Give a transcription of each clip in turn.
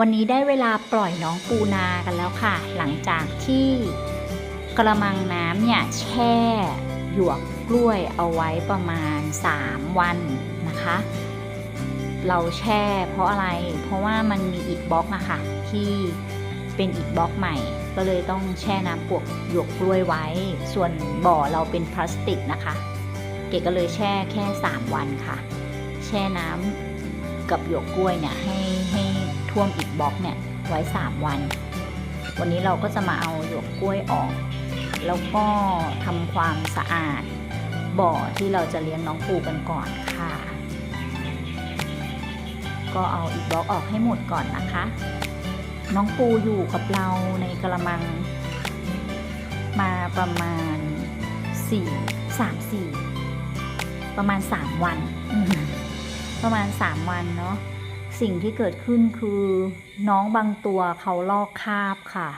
วันนี้ได้เวลาปล่อยน้องปูนากันแล้วค่ะ หลังจากที่กระมังน้ำเนี่ยแช่หยวกกล้วยเอาไว้ประมาณ 3 วันนะคะ เราแช่เพราะอะไร เพราะว่ามันมีอีกบล็อกอะค่ะ ที่เป็นอีกบล็อกใหม่ ก็เลยต้องแช่น้ำปวกหยวกกล้วยไว้ ส่วนบ่อเราเป็นพลาสติกนะคะ เกก็เลยแช่แค่ 3 วันค่ะ แช่น้ำกับหยวกกล้วยเนี่ยให้ให้ ท่วมอีกบล็อกเนี่ยไว้ 3 วัน วันนี้เราก็จะมาเอาหยวกกล้วยออก แล้วก็ทำความสะอาดบ่อที่เราจะเลี้ยงน้องปูกันก่อนค่ะ ก็เอาอีกบล็อกออกให้หมดก่อนนะคะ น้องปูอยู่กับเราในกระมัง มาประมาณ 4 3 4 ประมาณ 3 วัน ประมาณ 3 วันเนาะ สิ่งที่เกิดขึ้นคือน้องบางตัวเขาลอกคาบค่ะ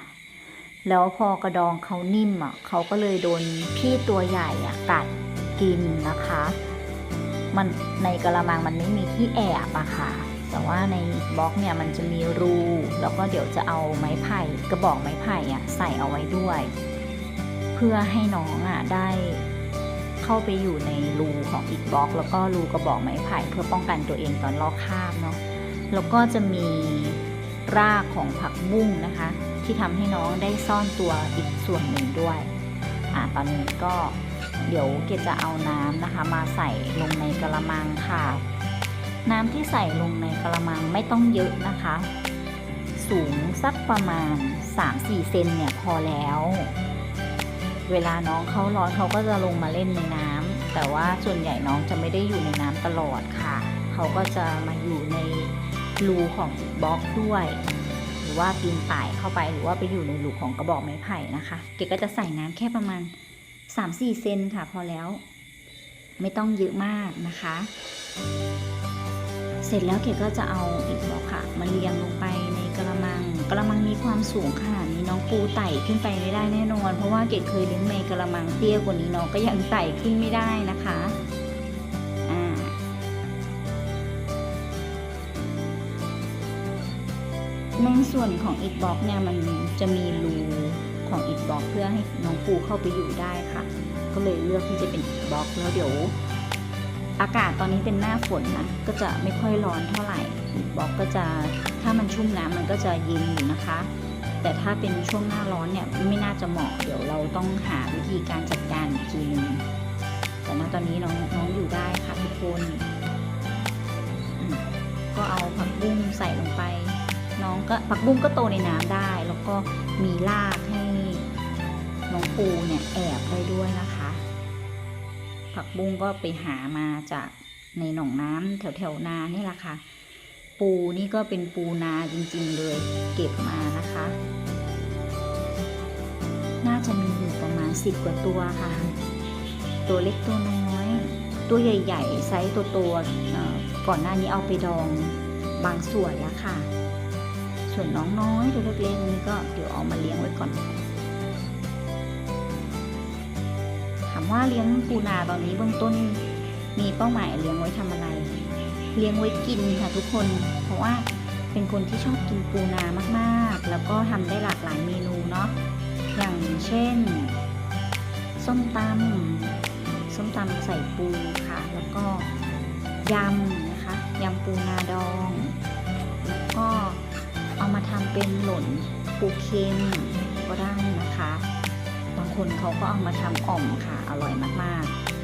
แล้วพอกระดองเขานิ่มอะเขาก็เลยโดนพี่ตัวใหญ่อะกัดกินนะคะ มันในกระมังมันไม่มีที่แอบอะค่ะ แต่ว่าในบล็อกเนี่ยมันจะมีรู แล้วก็เดี๋ยวจะเอาไม้ไผ่กระบอกไม้ไผ่อะใส่เอาไว้ด้วย เพื่อให้น้องอะได้เข้าไปอยู่ในรูของอีกบล็อก แล้วก็รูกระบอกไม้ไผ่เพื่อป้องกันตัวเองตอนลอกคาบเนาะ แล้วก็จะมีรากของผักบุ้งนะคะ ที่ทำให้น้องได้ซ่อนตัวอีกส่วนหนึ่งด้วยอ่าตอนนี้ก็เดี๋ยวเกจะเอาน้ำนะคะ มาใส่ลงในกระมังค่ะ น้ำที่ใส่ลงในกระมังไม่ต้องเยอะนะคะ สูงสักประมาณ 3-4 เซนเนี่ยพอแล้ว เวลาน้องเขาร้อนเขาก็จะลงมาเล่นในน้ำแต่ว่าส่วนใหญ่น้องจะไม่ได้อยู่ในน้ำตลอดค่ะ เขาก็จะมาอยู่ใน รูของบล็อกด้วย หรือว่าปีนป่ายเข้าไปหรือว่าไปอยู่ในรูของกระบอกไม้ไผ่นะคะ เกดก็จะใส่น้ำแค่ประมาณ 3-4 เซนค่ะ พอแล้ว ไม่ต้องเยอะมากนะคะ เสร็จแล้วเกดก็จะเอาอีกบล็อกค่ะมาเรียงลงไปในกระมังกระมังมีความสูงขนาดนี้น้องปูไต่ขึ้นไปไม่ได้แน่นอน เพราะว่าเกดเคยเลี้ยงในกระมังเตี้ยกว่านี้น้องก็ยังไต่ขึ้นไม่ได้นะคะ ในส่วนของอีกบล็อกเนี่ยมันจะมีรูของอีกบล็อกเพื่อให้น้องปูเข้าไปอยู่ได้ค่ะ ก็เลยเลือกที่จะเป็นอีกบล็อกแล้วเดี๋ยว อากาศตอนนี้เป็นหน้าฝนนะก็จะไม่ค่อยร้อนเท่าไหร่อีกบล็อกก็จะถ้ามันชุ่มน้ำมันก็จะเย็นอยู่นะคะ แต่ถ้าเป็นช่วงหน้าร้อนเนี่ยไม่น่าจะเหมาะเดี๋ยวเราต้องหาวิธีการจัดการอีกทีนึงแต่ณตอนนี้น้องน้องอยู่ได้ค่ะทุกคนก็เอาผักบุ้ง ก็ผักบุ้งก็โตในน้ำได้ แล้วก็มีรากให้น้องปูเนี่ยแอบได้ด้วยนะคะ ผักบุ้งก็ไปหามาจากในหนองน้ำแถวแถวๆนานี่แหละค่ะ ปูนี่ก็เป็นปูนาจริงๆเลยเก็บมานะคะ น่าจะมีอยู่ประมาณสิบกว่าตัวค่ะ ตัวเล็กตัวน้อย ตัวใหญ่ ๆ ไซส์ตัวตๆเอ่อก่อนหน้านี้เอาไปดองบางส่วนแล้วค่ะ ส่วนน้องน้อยตัวเล็กๆนี่ก็เดี๋ยวเอามาเลี้ยงไว้ก่อนถามว่าเลี้ยงปูนาตอนนี้เบื้องต้นมีเป้าหมายเลี้ยงไว้ทำอะไร เลี้ยงไว้กินค่ะทุกคน เพราะว่าเป็นคนที่ชอบกินปูนามากๆ แล้วก็ทำได้หลากหลายเมนูเนาะอย่างเช่น ส้มตำส้มตำใส่ปูค่ะ แล้วก็ยำนะคะยำปูนาดอง แล้วก็ เอามาทำเป็นหล่นปูเค็มก็ได้นะคะ บางคนเขาก็เอามาทำอ่อมค่ะ อร่อยมากๆ